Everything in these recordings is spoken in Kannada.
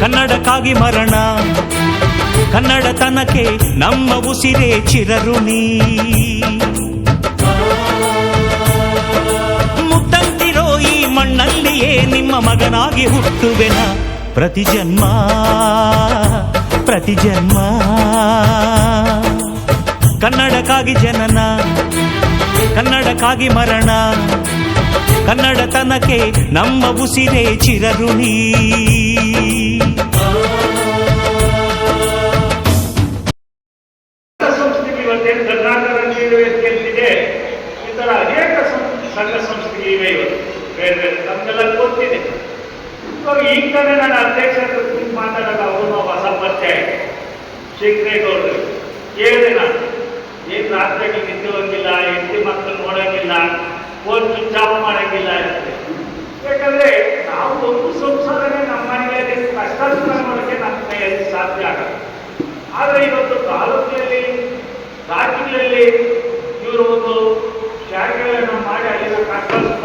ಕನ್ನಡಕ್ಕಾಗಿ ಮರಣ. ಕನ್ನಡತನಕ್ಕೆ ನಮ್ಮ ಉಸಿರೇ ಚಿರಋಣೀ. ಮುತ್ತಂತಿರೋ ಈ ಮಣ್ಣಲ್ಲಿಯೇ ನಿಮ್ಮ ಮಗನಾಗಿ ಹುಟ್ಟುವೆನ. ಪ್ರತಿ ಜನ್ಮ ಪ್ರತಿ ಜನ್ಮ ಕನ್ನಡಕ್ಕಾಗಿ ಜನನ, ಕನ್ನಡಕ್ಕಾಗಿ ಮರಣ. ಕನ್ನಡತನಕ್ಕೆ ನಮ್ಮ ಉಸಿರೇ ಚಿರಋಣಿ ಏನು ರಾತ್ರಿಯಲ್ಲಿ ನಿದ್ದೆ ಹೋಗಿಲ್ಲ ಹೆಂಡತಿ ಮಕ್ಕಳು ನೋಡೋಂಗಿಲ್ಲ. ಫೋನ್ ಚಾಪ್ ಮಾಡಂಗಿಲ್ಲ ಅಂತ. ಯಾಕಂದ್ರೆ ನಾವು ಒಂದು ಸಂಸಾರನೇ ನಮ್ಮ ಮನೆಯಲ್ಲಿ ಕಷ್ಟ ಸುಖ ನೋಡೋಕ್ಕೆ ನಮ್ಮ ಕೈಯಲ್ಲಿ ಸಾಧ್ಯ ಆಗಲ್ಲ. ಆದರೆ ಇವತ್ತು ತಾಲೂಕಿನಲ್ಲಿ, ರಾಜ್ಯಗಳಲ್ಲಿ ಇವರು ಒಂದು ಶಾಖೆಗಳನ್ನು ಮಾಡಿ ಅಲ್ಲಿನ ಕಷ್ಟ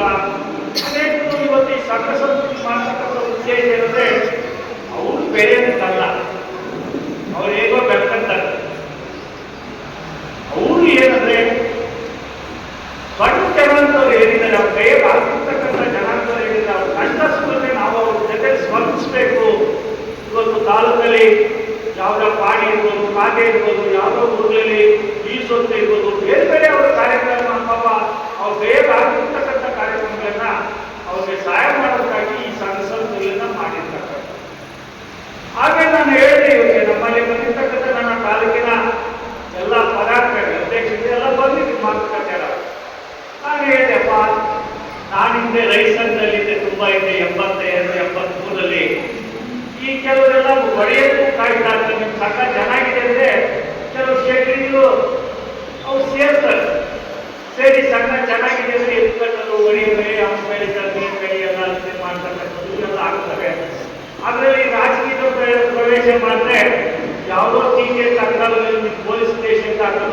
ಅದೇ ಇವತ್ತು ಈ ಸಂಘ ಸಂಸ್ಕೃತಿ ಮಾಡ್ತಕ್ಕಂಥ ಉದ್ದೇಶ ಏನಂದ್ರೆ, ಅವರು ಬೇರೆ ಅಂತಲ್ಲ ಅವ್ರು ಹೇಗೋ ಬೆಳ್ಕೊಂತಾರೆ ಅವರು ಏನಂದ್ರೆ ಸಣ್ಣ ಜನಾಂತವ್ರು ಏನಿದ್ದಾರೆ ಅವ್ರ ಕೈಯಲ್ಲಿ ಆಗ್ತಿರ್ತಕ್ಕಂಥ ನಾವು ಏನಿದ್ದಾರೆ ಅವ್ರ ನಾವು ಅವ್ರ ಜೊತೆ ಸ್ಪರ್ಧಿಸ್ಬೇಕು. ಇವತ್ತು ತಾಲೂಕಲ್ಲಿ ಯಾವುದೋ ಪಾಡಿ ಇರ್ಬೋದು ಕಾಗೆ ಇರ್ಬೋದು, ಯಾವುದೋ ಈ ಸೊತ್ತು ಇರ್ಬೋದು, ಬೇರೆ ಬೇರೆ ಅವರ ಕಾರ್ಯಕ್ರಮ ಪಾಪ ಅವ್ರ ಆಗ್ತಿರ್ತಕ್ಕಂಥ ಕಾರ್ಯಕ್ರಮಗಳನ್ನ ಅವ್ರಿಗೆ ಸಹಾಯ ಮಾಡೋದಕ್ಕಾಗಿ ಈ ಸಂಘ ಸಂಸ್ಥೆಗಳನ್ನ ಮಾಡಿರ್ತಕ್ಕಂಥ ಹಾಗೆ ನಾನು ಹೇಳಿದೆ ಇವರಿಗೆ ನಮ್ಮಲ್ಲಿ ಬಂದಿರ್ತಕ್ಕಂಥ ನನ್ನ ತಾಲೂಕಿನ ಎಲ್ಲ ಪದಾಧಿಕಾರಿ ಅಧ್ಯಕ್ಷರು ಎಲ್ಲ ಬಂದಿದ್ದು ಮಾತುಕತೆ ನಾನು ಹೇಳಿದೆಪ್ಪ ನಾನು ಹಿಂದೆ ರೈಸ್ ಸಂಘದಲ್ಲಿದ್ದೆ ತುಂಬ ಹಿಂದೆ ಎಂಬತ್ತೈದು, ಎಂಬತ್ಮೂರರಲ್ಲಿ. ಈ ಕೆಲವರೆಲ್ಲ ಒಡೆಯಕ್ಕೂ ಕಾಯ್ತಾ ಇರ್ತಾರೆ ನಿಮ್ಮ ಸಾಕ ಚೆನ್ನಾಗಿದೆ ಅಂದ್ರೆ ಕೆಲವು ಶೆಟ್ರಿಗಳು ಅವ್ರು ಸೇರ್ತಾರೆ. ಸೇರಿ ಸಂಘ ಚೆನ್ನಾಗಿದೆ ಅಂದ್ರೆ ಎತ್ಕೊಂಡು ಒಡೆಯುವೆ ಅವ್ನ ಮೇಲೆ ತಂದೆ ಕೈ ಎಲ್ಲ ಮಾಡ್ತಕ್ಕಂಥದ್ದು ಎಲ್ಲ ಆಗ್ತವೆ. ಅದರಲ್ಲಿ ರಾಜಕೀಯ ಪ್ರವೇಶ ಮಾಡಿದ್ರೆ ಯಾವುದೋ ಟೀಕೆ ತಕ್ಕಲ್ಲಿ ಪೊಲೀಸ್ ಸ್ಟೇಷನ್ ಹಾಕೋದು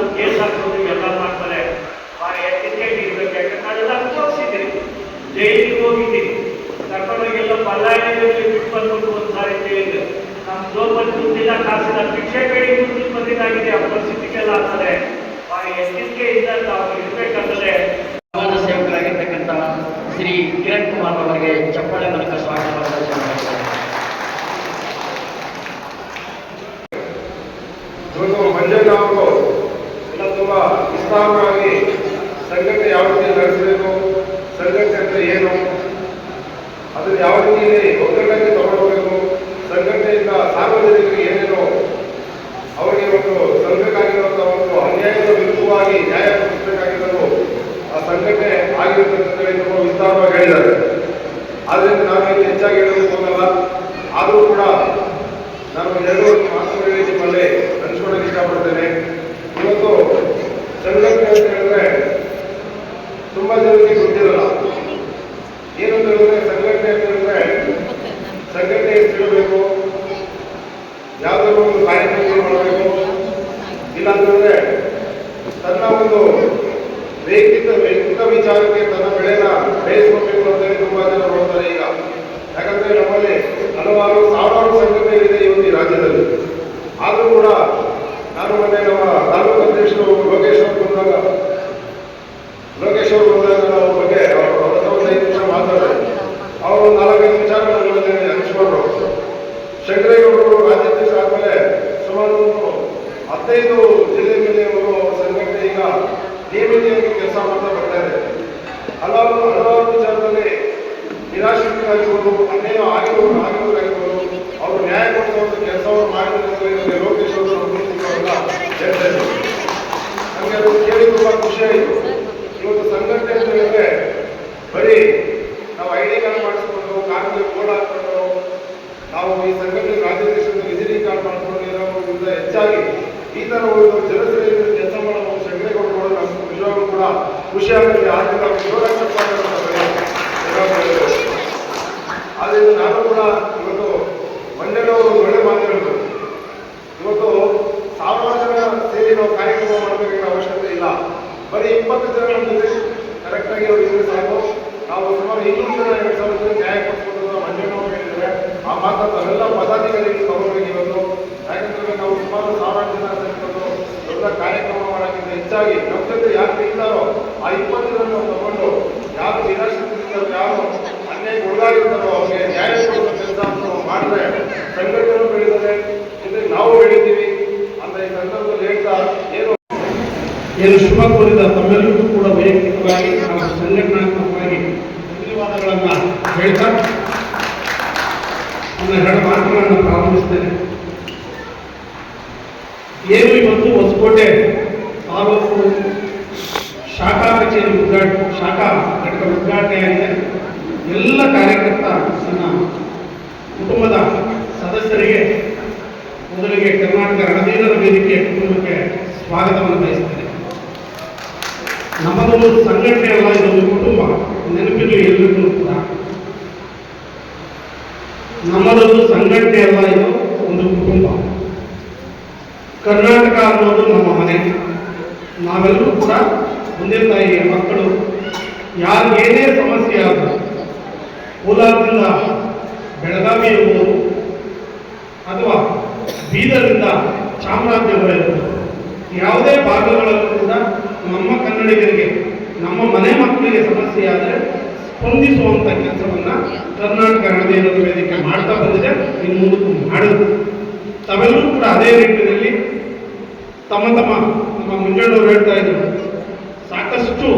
ಬಂದ್ಬಿಟ್ಟು ಒಂದು ಸಾರಿ ಜೈಲಿಗೆ ನಮ್ಮ ಜೋಬಲ್ಲಿ ದುಡ್ಡಿಲ್ಲ ಕಾಸಿಲ್ಲ. ಭಿಕ್ಷೆ ಬೇಡಿ ದುಡ್ಡು ಬಂದಿದ್ದಾಗಿದೆ ಆ ಪರಿಸ್ಥಿತಿಗೆಲ್ಲ ಆಗ್ತದೆ. ಭಾರಿ ಎಚ್ಚರಿಕೆಯಿಂದ ತಾವು ಇರ್ಬೇಕಾಗ್ತದೆ. ಸಮಾಜ ಸೇವಕರಾಗಿರ್ತಕ್ಕಂಥ ಶ್ರೀ ಕಿರಣ್ ಕುಮಾರ್ ಅವರಿಗೆ ಚಪ್ಪಾಳೆ ಮೂಲಕ ಸ್ವಾಗತ ಇವತ್ತು ಮಂಜಣ್ಣ ಅವರು ಎಲ್ಲ ತುಂಬ ವಿಸ್ತಾರವಾಗಿ ಸಂಘಟನೆ ಯಾವ ರೀತಿ ನಡೆಸಬೇಕು ಸಂಘಟನೆ ಅಂದರೆ ಏನು? ಅದನ್ನು ಯಾವ ರೀತಿಯಲ್ಲಿ ಒಗ್ಗಟ್ಟಾಗಿ ತಗೊಳ್ಬೇಕು? ಸಂಘಟನೆಯಿಂದ ಸಾರ್ವಜನಿಕರಿಗೆ ಏನೇನು ಅವರಿಗೆ ಒಂದು ಸಂಘಕ್ಕಾಗಿರುವಂತಹ ಒಂದು ಅನ್ಯಾಯದ ವಿರುದ್ಧವಾಗಿ ನ್ಯಾಯ ಕೊಡಿಸಬೇಕಾಗಿರೋದು ಆ ಸಂಘಟನೆ ಆಗಿರತಕ್ಕಂಥ ತುಂಬ ವಿಸ್ತಾರವಾಗಿ ಹೇಳಿದ್ದಾರೆ. ಆದ್ದರಿಂದ ನಾನು ಇಲ್ಲಿ ಹೆಚ್ಚಾಗಿ ಹೇಳಲು ಹೋಗಲ್ಲ. ಆದರೂ ಕೂಡ ನಾನು ಎರಡು ಮಾತುಗಳಲ್ಲಿ ನಿಮ್ಮಲ್ಲಿ ಹಂಚ್ಕೊಳ್ಳೋಕೆ ಇಷ್ಟಪಡ್ತೇನೆ. ಇವತ್ತು ಸಂಘಟನೆ ಅಂತ ಹೇಳಿದ್ರೆ ತುಂಬ ಜನರಿಗೆ ಗೊತ್ತಿರಲ್ಲ ಏನಂತ ಹೇಳಿದ್ರೆ ಸಂಘಟನೆ ಅಂತ ಹೇಳಿದ್ರೆ ಸಂಘಟನೆ ಸಿಗಬೇಕು ಯಾವುದಾದ್ರು ಒಂದು ಕಾರ್ಯಕ್ರಮ ಮಾಡಬೇಕು ಇಲ್ಲ ಅಂತಂದ್ರೆ ತನ್ನ ಒಂದು ವೈಯಕ್ತಿಕ ವೈಯಕ್ತಿಕ ವಿಚಾರಕ್ಕೆ ತನ್ನ ಬೆಳೆನ ಬೇಯಿಸ್ಕೋಬೇಕು ಅಂತೇಳಿ ತುಂಬಾ ಜನ ನೋಡ್ತಾರೆ ಈಗ ಯಾಕಂದ್ರೆ ನಮ್ಮಲ್ಲಿ ಹಲವಾರು ಸಾವಿರಾರು ಸಂಘಟನೆಗಳಿದೆ ಇವತ್ತು ಈ ರಾಜ್ಯದಲ್ಲಿ. ಆದರೂ ಕೂಡ ನಾನು ಮೊನ್ನೆ ನಮ್ಮ ತಾಲೂಕು ಅಧ್ಯಕ್ಷರು ಲೋಕೇಶ್ ಅವರು ಬಂದಾಗ, ಲೋಕೇಶ್ ಅವರು ಬಂದಾಗ ಅವ್ರ ಬಗ್ಗೆ ಅವ್ರ ನಿಮಿಷ ಮಾತಾಡಿದೆ. ಅವರು ನಾಲ್ಕೈದು ವಿಚಾರಗಳನ್ನು ಹಂಚ್ಕೊಂಡ್ರು ಶಂಕರೇಗೌಡರು ರಾಜ್ಯಾಧ್ಯಕ್ಷ ಆದಮೇಲೆ ಸುಮಾರು ಒಂದು ಹದಿನೈದು ಜಿಲ್ಲೆ ಮೇಲೆ ಅವರು ಸಂಘಟನೆ ಈಗ ನಿಯಮಿತವಾಗಿ ಕೆಲಸ ಮಾಡ್ತಾ ಬರ್ತಾ ಇದೆ. ಹಲವಾರು ಹಲವಾರು ವಿಚಾರದಲ್ಲಿ ನಿರಾಶ್ರಿತರಾಗಿರ್ಬೋದು ಅನ್ಯಾಯ ಆಗಿರೋರು ಆಗಿರೋರಾಗಿರ್ಬೋದು ಅವರು ನ್ಯಾಯ ಕೊಡಿಸುವಂಥ ಕೆಲಸವನ್ನು ಮಾಡಿದ್ರೆ ಲೋಕೇಶ್ ಅವರು ನಮ್ಮ ಅವರೆಲ್ಲ ಹೇಳ್ತಾ ಇದ್ರು ನನಗೆ ಅದು ಕೇಳಿ ತುಂಬ ಖುಷಿ ಆಯಿತು ಇವತ್ತು ಸಂಘಟನೆ ಅಂತ ಹೇಳಿದ್ರೆ ಬರೀ ನಾವು ಐ ಡಿ ಕಾರ್ಡ್ ಮಾಡಿಸ್ಕೊಂಡು ಕಾರಲ್ಲಿ ಬೋರ್ಡ್ ಹಾಕ್ಕೊಂಡು ನಾವು ಈ ಸಂಘಟನೆ ರಾಜ್ಯಾಧ್ಯಕ್ಷರ ವಿಸಿಟಿಂಗ್ ಕಾರ್ಡ್ ಮಾಡ್ಕೊಂಡು ಇರೋದ್ರಿಂದ ಹೆಚ್ಚಾಗಿ ಈ ಥರ ಒಂದು ಜನಸೇವೆಯಲ್ಲಿ ಕೆಲಸ ಮಾಡೋ ಒಂದು ಶಂಕರೇಗೌಡರು ನೋಡೋದು ನಮ್ಗೆ ನಿಜವಾಗ್ಲೂ ಕೂಡ ಖುಷಿ ಆಗುತ್ತೆ ಆದ್ದರಿಂದ ಅವ್ರಿಗೆ ಜೋರಾಗಿ ಚಪ್ಪಾಳೆ ಮಾಡ್ತಾರೆ. ನಿಜವಾಗ್ಲೂ. ಆದ್ದರಿಂದ ನಾನು ಕೂಡ ಇವತ್ತು ಮಂಡ್ಯದವರು ಒಂದು ಒಳ್ಳೆ ಮಾತು ಹೇಳಿದ್ರು ಇವತ್ತು ಸಾವಿರಾರು ಜನ ಸೇರಿ ನಾವು ಕಾರ್ಯಕ್ರಮ ಮಾಡಬೇಕಾಗಿರೋ ಅವಶ್ಯಕತೆ ಇಲ್ಲ ಬರೀ ಇಪ್ಪತ್ತು ಜನ ನಮ್ಮ ಜೊತೆ ಕರೆಕ್ಟಾಗಿ ಅವರು ಇದ್ರೆ ಸಾಕು ನಾವು ಸುಮಾರು ಇನ್ನೂರು ಜನ ಎರಡು ಸಾವಿರ ಜನ ನ್ಯಾಯ ಕೊಡಿಸ್ಕೊಂಡು ಮಂಡ್ಯನವರಿಗೆ ಆದ ತಾವೆಲ್ಲ ಪದಾಧಿಕಾರಿಗಳು ತಗೊಂಡೋಗಿರೋದು ಯಾಕಂದ್ರೆ ನಾವು ಸುಮಾರು ಸಾವಿರಾರು ಜನ ಸೇರ್ಕೊಂಡು ದೊಡ್ಡ ಕಾರ್ಯಕ್ರಮ ಮಾಡೋಕ್ಕಿಂತ ಹೆಚ್ಚಾಗಿ ನಮ್ಮ ಜೊತೆ ಯಾರು ಇದ್ದಾರೋ ಆ ಇಪ್ಪತ್ತು ಜನ ನಾವು ತಗೊಂಡು ಯಾರು ನಿರಾಶ್ರಿತರಿದ್ದಾರೋ ಯಾರು ಅನ್ಯಾಯ ಒಳಗಾಗಿರ್ತಾರೋ ಅವ್ರಿಗೆ ನ್ಯಾಯ ಕೊಡುವ ಕೆಲಸ ನಾವು ಮಾಡಿದ್ರೆ ಸಂಘಟನೆ ಬೆಳೀತದೆ ಜೊತೆಗೆ ನಾವು ಬೆಳಿತೀವಿ ಅಂತ ಈ ಸಂದರ್ಭದಲ್ಲಿ ಹೇಳ್ತಾ ಏನು ಏನು ಶುಭ ಕೋರಿದ ತಮ್ಮೆಲ್ಲರಿಗೂ ಕೂಡ ವೈಯಕ್ತಿಕವಾಗಿ ನಾವು ಧನ್ಯವಾದಗಳನ್ನು ಹೇಳ್ತಾ ನನ್ನ ಎರಡು ಮಾತುಗಳನ್ನು ಪ್ರಾರಂಭಿಸ್ತೇನೆ. ಏನು ಇವತ್ತು ಹೊಸಕೋಟೆ ತಾಲೂಕು ಶಾಖಾ ಕಚೇರಿ ಉದ್ಘಾಟ, ಶಾಖಾ ಘಟಕ ಉದ್ಘಾಟನೆಯಾಗಿದೆ ಎಲ್ಲ ಕಾರ್ಯಕರ್ತ ನನ್ನ ಕುಟುಂಬದ ಸದಸ್ಯರಿಗೆ ಮೊದಲಿಗೆ ಕರ್ನಾಟಕ ರಣಧೀರರ ವೇದಿಕೆ ಕುಟುಂಬಕ್ಕೆ ಸ್ವಾಗತವನ್ನು ಬಯಸ್ತೇನೆ. ನಮ್ಮದೊಂದು ಸಂಘಟನೆ ಅಲ್ಲ ಇದೊಂದು ಕುಟುಂಬ ನೆನಪಿರಲಿ ಎಲ್ಲರಿಗೂ ಕೂಡ ನಮ್ಮದೊಂದು ಸಂಘಟನೆ ಅಲ್ಲ ಇದು ಒಂದು ಕುಟುಂಬ. ಕರ್ನಾಟಕ ಅನ್ನೋದು ನಮ್ಮ ಮನೆ. ನಾವೆಲ್ಲರೂ ಕೂಡ ಒಂದೇ ತಾಯಿಯ ಮಕ್ಕಳು. ಯಾರಿಗೇನೇ ಸಮಸ್ಯೆ ಆದರೂ ಕೋಲಾರದಿಂದ ಬೆಳಗಾವಿ ಇರ್ಬೋದು ಅಥವಾ ಬೀದರ್ನಿಂದ ಚಾಮರಾಜನಗರ ಇರ್ಬೋದು. ಯಾವುದೇ ಭಾಗಗಳಲ್ಲೂ ಕೂಡ ನಮ್ಮ ಕನ್ನಡಿಗರಿಗೆ, ನಮ್ಮ ಮನೆ ಮಕ್ಕಳಿಗೆ ಸಮಸ್ಯೆ ಆದರೆ ಸ್ಪಂದಿಸುವಂಥ ಕೆಲಸವನ್ನ ಕರ್ನಾಟಕ ರಣಧೀರರ ವೇದಿಕೆ ಮಾಡ್ತಾ ಬಂದಿದೆ. ಇನ್ನು ಮುಂದಕ್ಕೂ ಮಾಡಿದ್ರು ತಾವೆಲ್ಲರೂ ಕೂಡ ಅದೇ ರೀತಿಯಲ್ಲಿ ತಮ್ಮ ತಮ್ಮ, ನಮ್ಮ ಮುಂಜಾನವರು ಹೇಳ್ತಾ ಇದ್ರು, ಸಾಕಷ್ಟು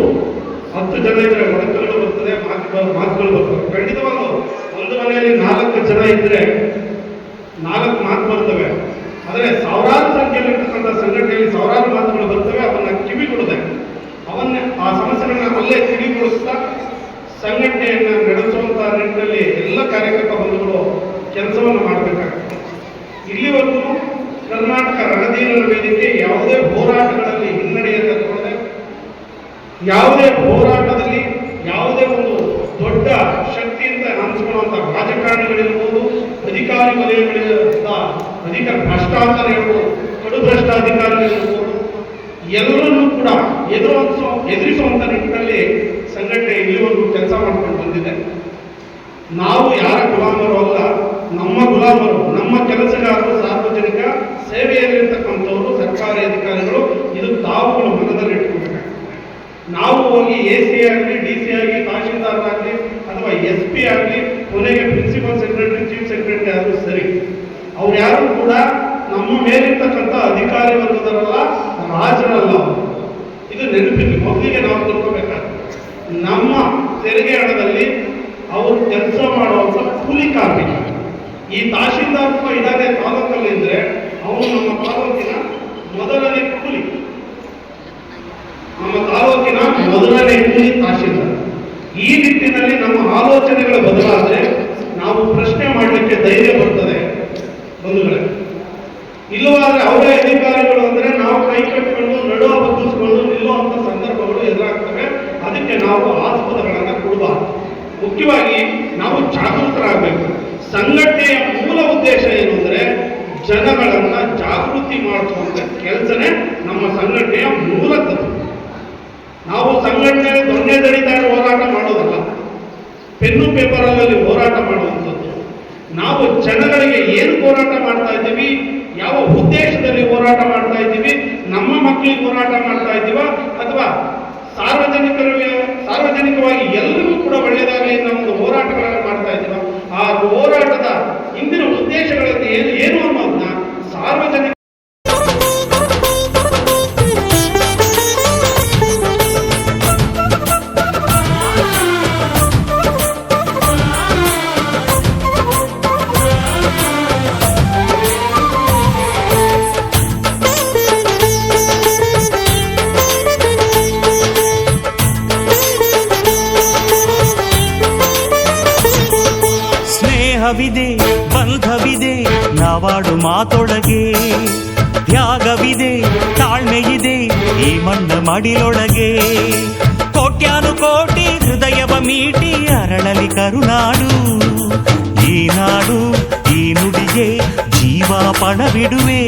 ಹತ್ತು ಜನ ಇದ್ರೆ ಒಡಕಗಳು ಬರ್ತದೆ, ಮಾತು ಮಾತುಗಳು ಬರ್ತವೆ. ಖಂಡಿತವಾಗ್ಲೂ ಒಂದು ಮನೆಯಲ್ಲಿ ನಾಲ್ಕು ಜನ ಇದ್ರೆ ನಾಲ್ಕು ಮಾತು ಬರ್ತವೆ. ಆದರೆ ಸಾವಿರಾರು ಸಂಖ್ಯೆಯಲ್ಲಿ ಇರ್ತಕ್ಕಂಥ ಸಂಘಟನೆಯಲ್ಲಿ ಸಾವಿರಾರು ಮಾತುಗಳು ಬರ್ತವೆ ಅವನ್ನ ಆ ಸಮಸ್ಯೆಗಳನ್ನ ಅಲ್ಲೇ ಕಿವಿಗೊಳಿಸ್ತಾ ಸಂಘಟನೆಯನ್ನ ನಡೆಸುವಂತ ನಿಟ್ಟಿನಲ್ಲಿ ಎಲ್ಲ ಕಾರ್ಯಕರ್ತ ಬಂಧುಗಳು ಕೆಲಸವನ್ನು ಮಾಡಬೇಕಾಗುತ್ತೆ. ಇಲ್ಲಿವರೆಗೂ ಕರ್ನಾಟಕ ರಣಧೀರರ ವೇದಿಕೆ ಯಾವುದೇ ಹೋರಾಟಗಳಲ್ಲಿ ಹಿನ್ನಡೆಯನ್ನು ಕೊಡದೆ ಯಾವುದೇ ಹೋರಾಟದಲ್ಲಿ ಯಾವುದೇ ಒಂದು ದೊಡ್ಡ ಶಕ್ತಿಯಿಂದ ಹಂಚಿಕೊಳ್ಳುವಂಥ ರಾಜಕಾರಣಿಗಳಿರ್ಬೋದು, ಅಧಿಕಾರಿ ವಲಯಗಳಿಂದ ಅಧಿಕ ಭ್ರಷ್ಟಾಚಾರ ಇರ್ಬೋದು ಕಡು ಭ್ರಷ್ಟಾಧಿಕಾರಿಗಳಿರ್ಬೋದು ಎಲ್ಲರನ್ನೂ ಕೂಡ ಎದುರಿಸೋ ಎದುರಿಸುವಂಥ ನಿಟ್ಟಿನಲ್ಲಿ ಸಂಘಟನೆ ಇಲ್ಲಿವರೆಗೂ ಕೆಲಸ ಮಾಡ್ಕೊಂಡು ಬಂದಿದೆ. ನಾವು ಯಾರ ಗುಲಾಮರು ಅಲ್ಲ, ನಮ್ಮ ಗುಲಾಮರು, ನಮ್ಮ ಕೆಲಸಗಾರರು ಸಾರ್ವಜನಿಕ ಸೇವೆಯಲ್ಲಿರ್ತಕ್ಕಂಥವರು, ಸರ್ಕಾರಿ ಅಧಿಕಾರಿಗಳು, ಇದು ತಾವುಗಳು ಮನದಲ್ಲಿಟ್ಟುಕೊಂಡಿದೆ ನಾವು ಹೋಗಿ ಎ ಸಿ ಆಗಲಿ, ಡಿ ಸಿ ಆಗಲಿ, ತಹಶೀಲ್ದಾರ್ ಆಗಲಿ, ಅಥವಾ ಎಸ್ ಪಿ ಆಗಲಿ, ಕೊನೆಗೆ ಪ್ರಿನ್ಸಿಪಲ್ ಸೆಕ್ರೆಟರಿ, ಚೀಫ್ ಸೆಕ್ರೆಟರಿ ಆದರೂ ಸರಿ. ಅವ್ರು ಯಾರು ಕೂಡ ನಮ್ಮ ಮೇಲಿರ್ತಕ್ಕಂಥ ಅಧಿಕಾರಿ ವರ್ಗದವರಲ್ಲ ರಾಜರಲ್ಲ ಇದು ನೆನಪಿನ ಮೊದಲಿಗೆ ನಾವು ತಿಳ್ಕೊಬೇಕಾಗ್ತದೆ ನಮ್ಮ ತೆರಿಗೆ ಹಣದಲ್ಲಿ ಅವರು ಕೆಲಸ ಮಾಡುವಂಥ ಕೂಲಿ ಕಾರ್ಮಿಕ ಈ ತಹಶೀಲ್ದಾರ್ ಇದಾದ್ರೆ ತಾಲೂಕಲ್ಲಿ ಇದ್ರೆ ಅವನು ನಮ್ಮ ತಾಲೂಕಿನ ಮೊದಲನೇ ಕೂಲಿ. ನಮ್ಮ ತಾಲೂಕಿನ ಮೊದಲನೇ ಕೂಲಿ ತಹಶೀಲ್ದಾರ್. ಈ ನಿಟ್ಟಿನಲ್ಲಿ ನಮ್ಮ ಆಲೋಚನೆಗಳು ಬದಲಾದರೆ ನಾವು ಪ್ರಶ್ನೆ ಮಾಡಲಿಕ್ಕೆ ಧೈರ್ಯ ಬರ್ತದೆ ಬಂಧುಗಳೇ. ಇಲ್ಲವಾದ್ರೆ ಅವರೇ ಅಧಿಕಾರಿಗಳು ಅಂದ್ರೆ ಕೈ ಕಟ್ಟಿಕೊಂಡು ನಡುವ ಬಗ್ಗಿಸ್ಕೊಂಡು ನಿಲ್ಲುವಂತ ಸಂದರ್ಭಗಳು ಎದುರಾಗ್ತವೆ. ಅದಕ್ಕೆ ನಾವು ಆಸ್ಪದಗಳನ್ನ ಕೊಡಬಾರ್ದು. ಮುಖ್ಯವಾಗಿ ನಾವು ಜಾಗೃತರಾಗಬೇಕು. ಸಂಘಟನೆಯ ಮೂಲ ಉದ್ದೇಶ ಏನು ಅಂದ್ರೆ ಜನಗಳನ್ನ ಜಾಗೃತಿ ಮಾಡುವಂತ ಕೆಲಸನೇ ನಮ್ಮ ಸಂಘಟನೆಯ ಮೂಲ ತತ್ವ. ನಾವು ಸಂಘಟನೆ ದೊಣ್ಣೆ ದಡಿತಾರೆ ಹೋರಾಟ ಮಾಡೋದಲ್ಲ. ಪೆನ್ನು ಪೇಪರಲ್ಲಿ ಹೋರಾಟ ಮಾಡುವಂಥದ್ದು ನಾವು ಜನಗಳಿಗೆ ಏನು ಹೋರಾಟ ಮಾಡ್ತಾ ಇದ್ದೀವಿ, ಯಾವ ಉದ್ದೇಶದಲ್ಲಿ ಹೋರಾಟ ಮಾಡ್ತಾ ಇದ್ದೀವಿ, ನಮ್ಮ ಮಕ್ಕಳಿಗೆ ಹೋರಾಟ ಮಾಡ್ತಾ ಇದ್ದೀವ, ಅಥವಾ ಸಾರ್ವಜನಿಕರಿಗೆ ಸಾರ್ವಜನಿಕವಾಗಿ ಎಲ್ಲರಿಗೂ ಕೂಡ ಒಳ್ಳೆಯದಾಗಲಿ ಎನ್ನುವ ಒಂದು ಸ್ನೇಹವಿದೆ ಬಂಧವಿದೆ, ನಾವಾಡು ಮಾತೊಳಗೆ. ತ್ಯಾಗವಿದೆ, ತಾಳ್ಮೆಯಿದೆ, ಈ ಮಣ್ಣ ಮಡಿಲೊಳಗೆ. ಕೋಟ್ಯಾನು ಕೋಟಿ ಹೃದಯವ ಮೀಟಿ ಅರಳಲಿ ಕರುನಾಡು. ಈ ನಾಡು, ಈ ನುಡಿಗೆ ಜೀವ ಪಣವಿಡುವೆ.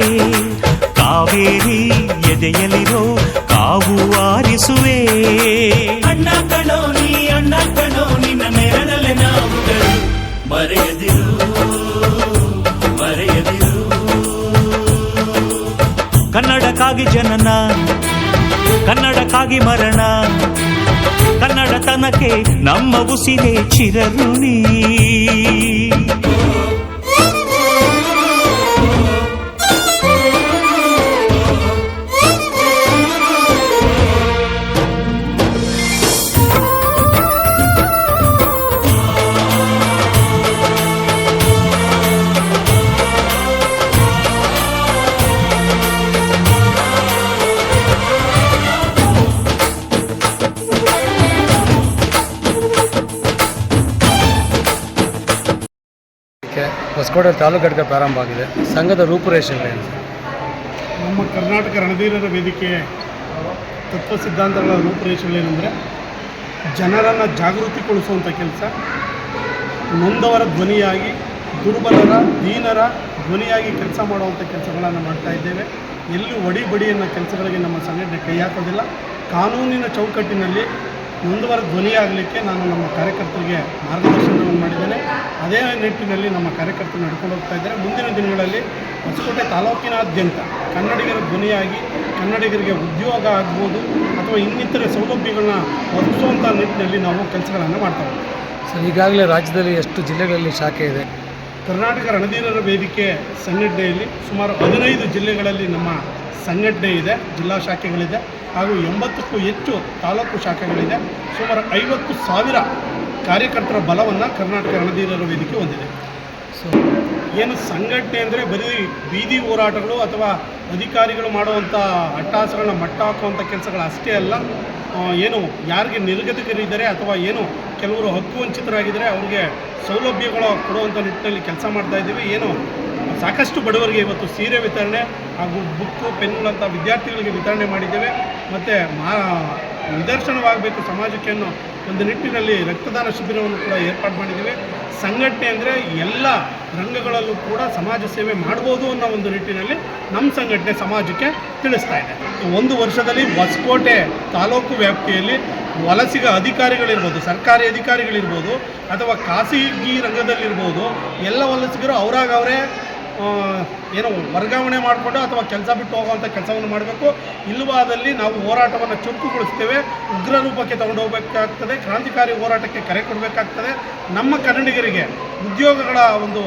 ಕಾವೇರಿ ಎದೆಯಲಿರೋ ಕಾವು ಆರಿಸುವೆ. ಅಣ್ಣ ಕಣೋ ನೀ, ಅಣ್ಣ ಕಣೋ, ನಿನ್ನ ನೆರಳಲೆ ನಾವುಗಳು. ಮರೆಯದಿರು ಮರೆಯದಿರು. ಕನ್ನಡಕ್ಕಾಗಿ ಜನನ ಕನ್ನಡಕ್ಕಾಗಿ ಮರಣ ಕನ್ನಡತನಕ್ಕೆ ನಮ್ಮ ಉಸಿರೇ ಚಿರಋಣಿ. ಹೊಸಕೋಟೆ ತಾಲೂಕು ಘಟಕ ಪ್ರಾರಂಭ ಆಗಿದೆ. ಸಂಘದ ರೂಪುರೇಷೆ ನಮ್ಮ ಕರ್ನಾಟಕ ರಣಧೀರರ ವೇದಿಕೆ ತತ್ವ ಸಿದ್ಧಾಂತಗಳ ರೂಪುರೇಷೆಗಳೇನೆಂದರೆ ಜನರನ್ನು ಜಾಗೃತಿಗೊಳಿಸುವಂಥ ಕೆಲಸ, ನೊಂದವರ ಧ್ವನಿಯಾಗಿ, ದುರ್ಬಲರ, ದೀನರ ಧ್ವನಿಯಾಗಿ ಕೆಲಸ ಮಾಡುವಂಥ ಕೆಲಸಗಳನ್ನು ಮಾಡ್ತಾ ಇದ್ದೇವೆ. ಎಲ್ಲೂ ಒಡಿಬಡಿ ಅನ್ನೋ ಕೆಲಸಗಳಿಗೆ ನಮ್ಮ ಸಂಘಟನೆ ಕೈ ಹಾಕೋದಿಲ್ಲ. ಕಾನೂನಿನ ಚೌಕಟ್ಟಿನಲ್ಲಿ ನೊಂದವರ ಧ್ವನಿಯಾಗಲಿಕ್ಕೆ ನಾನು ನಮ್ಮ ಕಾರ್ಯಕರ್ತರಿಗೆ ಮಾರ್ಗದರ್ಶನವನ್ನು ಮಾಡಿದ್ದೇನೆ. ಅದೇ ನಿಟ್ಟಿನಲ್ಲಿ ನಮ್ಮ ಕಾರ್ಯಕರ್ತರು ನಡ್ಕೊಂಡು ಹೋಗ್ತಾ ಇದ್ದಾರೆ. ಮುಂದಿನ ದಿನಗಳಲ್ಲಿ ಹೊಸಕೋಟೆ ತಾಲೂಕಿನಾದ್ಯಂತ ಕನ್ನಡಿಗರ ಧ್ವನಿಯಾಗಿ ಕನ್ನಡಿಗರಿಗೆ ಉದ್ಯೋಗ ಆಗ್ಬೋದು ಅಥವಾ ಇನ್ನಿತರ ಸೌಲಭ್ಯಗಳನ್ನ ಒದಗಿಸುವಂಥ ನಿಟ್ಟಿನಲ್ಲಿ ನಾವು ಕೆಲಸಗಳನ್ನು ಮಾಡ್ತಾ ಹೋಗ್ತೀವಿ ಸರ್ ಈಗಾಗಲೇ ರಾಜ್ಯದಲ್ಲಿ ಎಷ್ಟು ಜಿಲ್ಲೆಗಳಲ್ಲಿ ಶಾಖೆ ಇದೆ? ಕರ್ನಾಟಕ ರಣಧೀರರ ವೇದಿಕೆ ಸಂಘಟನೆಯಲ್ಲಿ ಸುಮಾರು ಹದಿನೈದು ಜಿಲ್ಲೆಗಳಲ್ಲಿ ನಮ್ಮ ಸಂಘಟನೆ ಇದೆ ಜಿಲ್ಲಾ ಶಾಖೆಗಳಿದೆ. ಹಾಗೂ ಎಂಬತ್ತಕ್ಕೂ ಹೆಚ್ಚು ತಾಲೂಕು ಶಾಖೆಗಳಿದೆ. ಸುಮಾರು ಐವತ್ತು ಸಾವಿರ ಕಾರ್ಯಕರ್ತರ ಬಲವನ್ನು ಕರ್ನಾಟಕ ರಣಧೀರರ ವೇದಿಕೆ ಹೊಂದಿದೆ. ಸೊ ಏನು ಸಂಘಟನೆ ಅಂದರೆ ಬರೀ ಬೀದಿ ಹೋರಾಟಗಳು ಅಥವಾ ಅಧಿಕಾರಿಗಳು ಮಾಡುವಂಥ ಅಟ್ಟಹಾಸಗಳನ್ನ ಮಟ್ಟ ಹಾಕುವಂಥ ಕೆಲಸಗಳು ಅಷ್ಟೇ ಅಲ್ಲ. ಏನು ಯಾರಿಗೆ ನಿರ್ಗತಿಕರಿದ್ದಾರೆ ಅಥವಾ ಏನು ಕೆಲವರು ಹಕ್ಕು ವಂಚಿತರಾಗಿದ್ದರೆ ಅವ್ರಿಗೆ ಸೌಲಭ್ಯಗಳು ಕೊಡುವಂಥ ನಿಟ್ಟಿನಲ್ಲಿ ಕೆಲಸ ಮಾಡ್ತಾ ಇದ್ದೀವಿ. ಏನು ಸಾಕಷ್ಟು ಬಡವರಿಗೆ ಇವತ್ತು ಸೀರೆ ವಿತರಣೆ ಹಾಗೂ ಬುಕ್ಕು ಪೆನ್ಗಳಂಥ ವಿದ್ಯಾರ್ಥಿಗಳಿಗೆ ವಿತರಣೆ ಮಾಡಿದ್ದೇವೆ. ಮತ್ತು ಮಾ ನಿದರ್ಶನವಾಗಬೇಕು ಸಮಾಜಕ್ಕೆ ಅನ್ನೋ ಒಂದು ನಿಟ್ಟಿನಲ್ಲಿ ರಕ್ತದಾನ ಶಿಬಿರವನ್ನು ಕೂಡ ಏರ್ಪಾಡು ಮಾಡಿದ್ದೇವೆ. ಸಂಘಟನೆ ಅಂದರೆ ಎಲ್ಲ ರಂಗಗಳಲ್ಲೂ ಕೂಡ ಸಮಾಜ ಸೇವೆ ಮಾಡ್ಬೋದು ಅನ್ನೋ ಒಂದು ನಿಟ್ಟಿನಲ್ಲಿ ನಮ್ಮ ಸಂಘಟನೆ ಸಮಾಜಕ್ಕೆ ತಿಳಿಸ್ತಾ ಇದೆ. ಒಂದು ವರ್ಷದಲ್ಲಿ ಹೊಸಕೋಟೆ ತಾಲೂಕು ವ್ಯಾಪ್ತಿಯಲ್ಲಿ ವಲಸಿಗ ಅಧಿಕಾರಿಗಳಿರ್ಬೋದು ಸರ್ಕಾರಿ ಅಧಿಕಾರಿಗಳಿರ್ಬೋದು ಅಥವಾ ಖಾಸಗಿ ರಂಗದಲ್ಲಿರ್ಬೋದು ಎಲ್ಲ ವಲಸಿಗರು ಅವರಾಗ ಅವರೇ ಆ, ಏನು ವರ್ಗಾವಣೆ ಮಾಡಿಕೊಂಡು ಅಥವಾ ಕೆಲಸ ಬಿಟ್ಟು ಹೋಗುವಂಥ ಕೆಲಸವನ್ನು ಮಾಡಬೇಕು. ಇಲ್ಲವಾದಲ್ಲಿ ನಾವು ಹೋರಾಟವನ್ನು ಚುರುಕುಗೊಳಿಸ್ತೇವೆ. ಉಗ್ರ ರೂಪಕ್ಕೆ ತಗೊಂಡು ಹೋಗಬೇಕಾಗ್ತದೆ. ಕ್ರಾಂತಿಕಾರಿ ಹೋರಾಟಕ್ಕೆ ಕರೆ ಕೊಡಬೇಕಾಗ್ತದೆ. ನಮ್ಮ ಕನ್ನಡಿಗರಿಗೆ ಉದ್ಯೋಗಗಳ ಒಂದು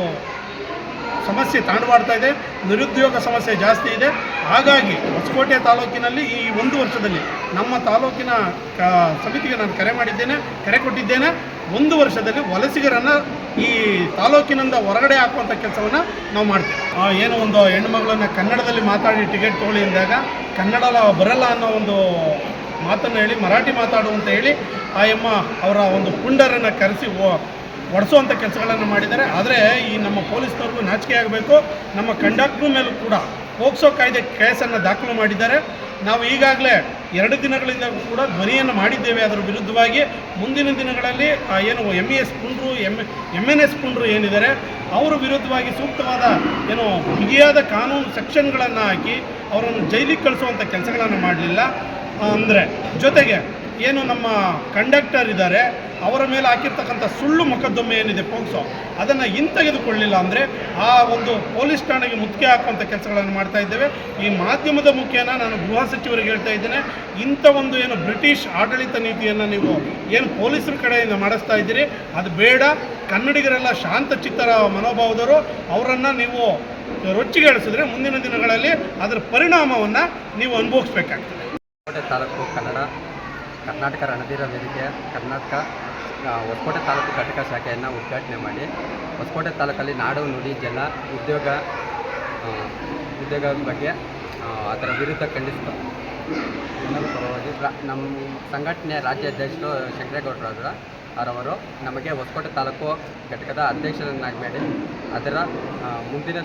ಸಮಸ್ಯೆ ತಾಂಡವಾಡ್ತಾ ಇದೆ, ನಿರುದ್ಯೋಗ ಸಮಸ್ಯೆ ಜಾಸ್ತಿ ಇದೆ. ಹಾಗಾಗಿ ಹೊಸಕೋಟೆ ತಾಲೂಕಿನಲ್ಲಿ ಈ ಒಂದು ವರ್ಷದಲ್ಲಿ ನಮ್ಮ ತಾಲೂಕಿನ ಸಮಿತಿಗೆ ನಾನು ಕರೆ ಮಾಡಿದ್ದೇನೆ, ಕರೆ ಕೊಟ್ಟಿದ್ದೇನೆ. ಒಂದು ವರ್ಷದಲ್ಲಿ ವಲಸಿಗರನ್ನು ಈ ತಾಲೂಕಿನಿಂದ ಹೊರಗಡೆ ಹಾಕುವಂಥ ಕೆಲಸವನ್ನು ನಾವು ಮಾಡ್ತೇವೆ. ಏನು ಒಂದು ಹೆಣ್ಣುಮಗಳನ್ನು ಕನ್ನಡದಲ್ಲಿ ಮಾತಾಡಿ ಟಿಕೆಟ್ ತೊಗೊಳ್ಳಿ ಅಂದಾಗ ಕನ್ನಡ ಬರಲ್ಲ ಅನ್ನೋ ಒಂದು ಮಾತನ್ನು ಹೇಳಿ, ಮರಾಠಿ ಮಾತಾಡು ಅಂತ ಹೇಳಿ, ಆ ಅವರ ಒಂದು ಪುಂಡರನ್ನು ಕರೆಸಿ ಒಡಿಸುವಂಥ ಕೆಲಸಗಳನ್ನು ಮಾಡಿದ್ದಾರೆ. ಆದರೆ ಈ ನಮ್ಮ ಪೊಲೀಸ್ನವ್ರಿಗೂ ನಾಚಿಕೆ ಆಗಬೇಕು. ನಮ್ಮ ಕಂಡಕ್ಟ್ರ್ ಮೇಲೂ ಕೂಡ ಪೋಕ್ಸೋ ಕಾಯ್ದೆ ಕೇಸನ್ನು ದಾಖಲು ಮಾಡಿದ್ದಾರೆ. ನಾವು ಈಗಾಗಲೇ ಎರಡು ದಿನಗಳಿಂದ ಕೂಡ ಧ್ವನಿಯನ್ನು ಮಾಡಿದ್ದೇವೆ ಅದರ ವಿರುದ್ಧವಾಗಿ. ಮುಂದಿನ ದಿನಗಳಲ್ಲಿ ಏನು ಎಂ ಇ ಎಸ್ ಪುಂಡ್ರು ಎಂ ಎಂ ಎನ್ ಎಸ್ ಪುಂಡ್ರು ಏನಿದ್ದಾರೆ, ಅವರ ವಿರುದ್ಧವಾಗಿ ಸೂಕ್ತವಾದ, ಏನು ಬಿಗಿಯಾದ ಕಾನೂನು ಸೆಕ್ಷನ್ಗಳನ್ನು ಹಾಕಿ ಅವರನ್ನು ಜೈಲಿಗೆ ಕಳಿಸುವಂಥ ಕೆಲಸಗಳನ್ನು ಮಾಡಲಿಲ್ಲ. ಅಂದರೆ ಜೊತೆಗೆ, ಏನು ನಮ್ಮ ಕಂಡಕ್ಟರ್ ಇದ್ದಾರೆ ಅವರ ಮೇಲೆ ಹಾಕಿರ್ತಕ್ಕಂಥ ಸುಳ್ಳು ಮೊಕದ್ದಮೆ ಏನಿದೆ ಪೋಕ್ಸೋ ಅದನ್ನು ಹಿಂತೆಗೆದುಕೊಳ್ಳಿಲ್ಲ ಅಂದರೆ ಆ ಒಂದು ಪೊಲೀಸ್ ಠಾಣೆಗೆ ಮುತ್ತಿಗೆ ಹಾಕುವಂಥ ಕೆಲಸಗಳನ್ನು ಮಾಡ್ತಾ ಇದ್ದೇವೆ. ಈ ಮಾಧ್ಯಮದ ಮುಖೇನ ನಾನು ಗೃಹ ಸಚಿವರಿಗೆ ಹೇಳ್ತಾ ಇದ್ದೇನೆ. ಇಂಥ ಒಂದು ಏನು ಬ್ರಿಟಿಷ್ ಆಡಳಿತ ನೀತಿಯನ್ನು ನೀವು ಏನು ಪೊಲೀಸರ ಕಡೆಯಿಂದ ಮಾಡಿಸ್ತಾ ಇದ್ದೀರಿ, ಅದು ಬೇಡ. ಕನ್ನಡಿಗರೆಲ್ಲ ಶಾಂತ ಚಿತ್ತರ ಮನೋಭಾವದವರು, ಅವರನ್ನು ನೀವು ರೊಚ್ಚಿಗೆಳಿಸಿದ್ರೆ ಮುಂದಿನ ದಿನಗಳಲ್ಲಿ ಅದರ ಪರಿಣಾಮವನ್ನು ನೀವು ಅನುಭವಿಸ್ಬೇಕಾಗ್ತದೆ. ತಾಲೂಕು ಕನ್ನಡ, ಕರ್ನಾಟಕ ರಣಧೀರ ವೇದಿಕೆ, ಕರ್ನಾಟಕ ಹೊಸಕೋಟೆ ತಾಲೂಕು ಘಟಕ ಶಾಖೆಯನ್ನು ಉದ್ಘಾಟನೆ ಮಾಡಿ. ಹೊಸಕೋಟೆ ತಾಲೂಕಲ್ಲಿ ನಾಡು, ನುಡಿ, ಜಲ, ಉದ್ಯೋಗ ಉದ್ಯೋಗ ಬಗ್ಗೆ ಅದರ ವಿರುದ್ಧ ಖಂಡಿಸ್ತು ಎಲ್ಲರೂ ಪರವಾಗಿ ನಮ್ಮ ಸಂಘಟನೆ ರಾಜ್ಯಾಧ್ಯಕ್ಷರು ಶಂಕರೇಗೌಡರಾದ್ರ ಅವರವರು ನಮಗೆ ಹೊಸಕೋಟೆ ತಾಲೂಕು ಘಟಕದ ಅಧ್ಯಕ್ಷರನ್ನಾಗಿ ಮಾಡಿ ಅದರ ಮುಂದಿನ